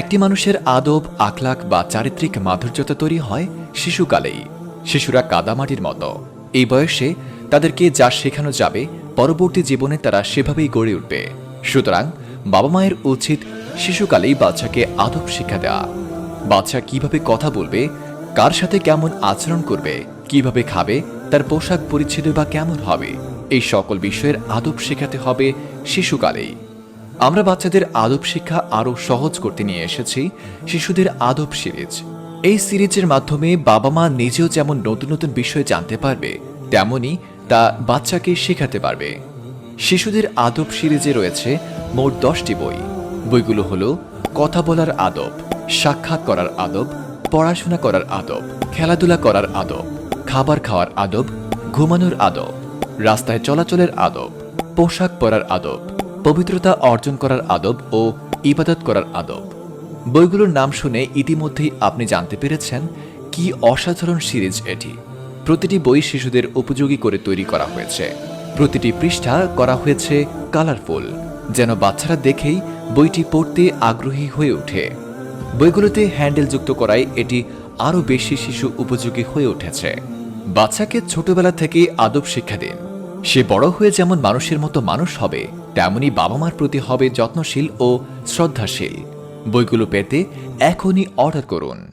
একটি মানুষের আদব আখলাক বা চারিত্রিক মাধুর্যতা তৈরি হয় শিশুকালেই। শিশুরা কাদামাটির মতো। এই বয়সে তাদেরকে যা শেখানো যাবে, পরবর্তী জীবনে তারা সেভাবেই গড়ে উঠবে। সুতরাং বাবা মায়ের উচিত শিশুকালেই বাচ্চাকে আদব শিক্ষা দেওয়া। বাচ্চা কীভাবে কথা বলবে, কার সাথে কেমন আচরণ করবে, কীভাবে খাবে, তার পোশাক পরিচ্ছদ বা কেমন হবে, এই সকল বিষয়ের আদব শেখাতে হবে শিশুকালেই। আমরা বাচ্চাদের আদব শিক্ষা আরও সহজ করতে নিয়ে এসেছি, শিশুদের আদব সিরিজ। এই সিরিজের মাধ্যমে বাবা মা নিজেও যেমন নতুন নতুন বিষয় জানতে পারবে, তেমনি তা বাচ্চাকে শেখাতে পারবে। শিশুদের আদব সিরিজে রয়েছে মোট দশটি বই। বইগুলো হলো কথা বলার আদব, সাক্ষাৎ করার আদব, পড়াশোনা করার আদব, খেলাধুলা করার আদব, খাবার খাওয়ার আদব, ঘুমানোর আদব, রাস্তায় চলাচলের আদব, পোশাক পরার আদব পবিত্রতা অর্জন করার আদব ও ইবাদত করার আদব। বইগুলোর নাম শুনে ইতিমধ্যেই আপনি জানতে পেরেছেন কি অসাধারণ সিরিজ এটি। প্রতিটি বই শিশুদের উপযোগী করে তৈরি করা হয়েছে। প্রতিটি পৃষ্ঠা করা হয়েছে কালারফুল, যেন বাচ্চারা দেখেই বইটি পড়তে আগ্রহী হয়ে ওঠে। বইগুলোতে হ্যান্ডেল যুক্ত করায় এটি আরও বেশি শিশু উপযোগী হয়ে উঠেছে। বাচ্চাকে ছোটবেলা থেকে আদব শিক্ষা দিন। সে বড় হয়ে যেমন মানুষের মতো মানুষ হবে তেমনি বাবা মার প্রতি হবে যত্নশীল ও শ্রদ্ধাশীল। বইগুলো পেতে এখনই অর্ডার করুন।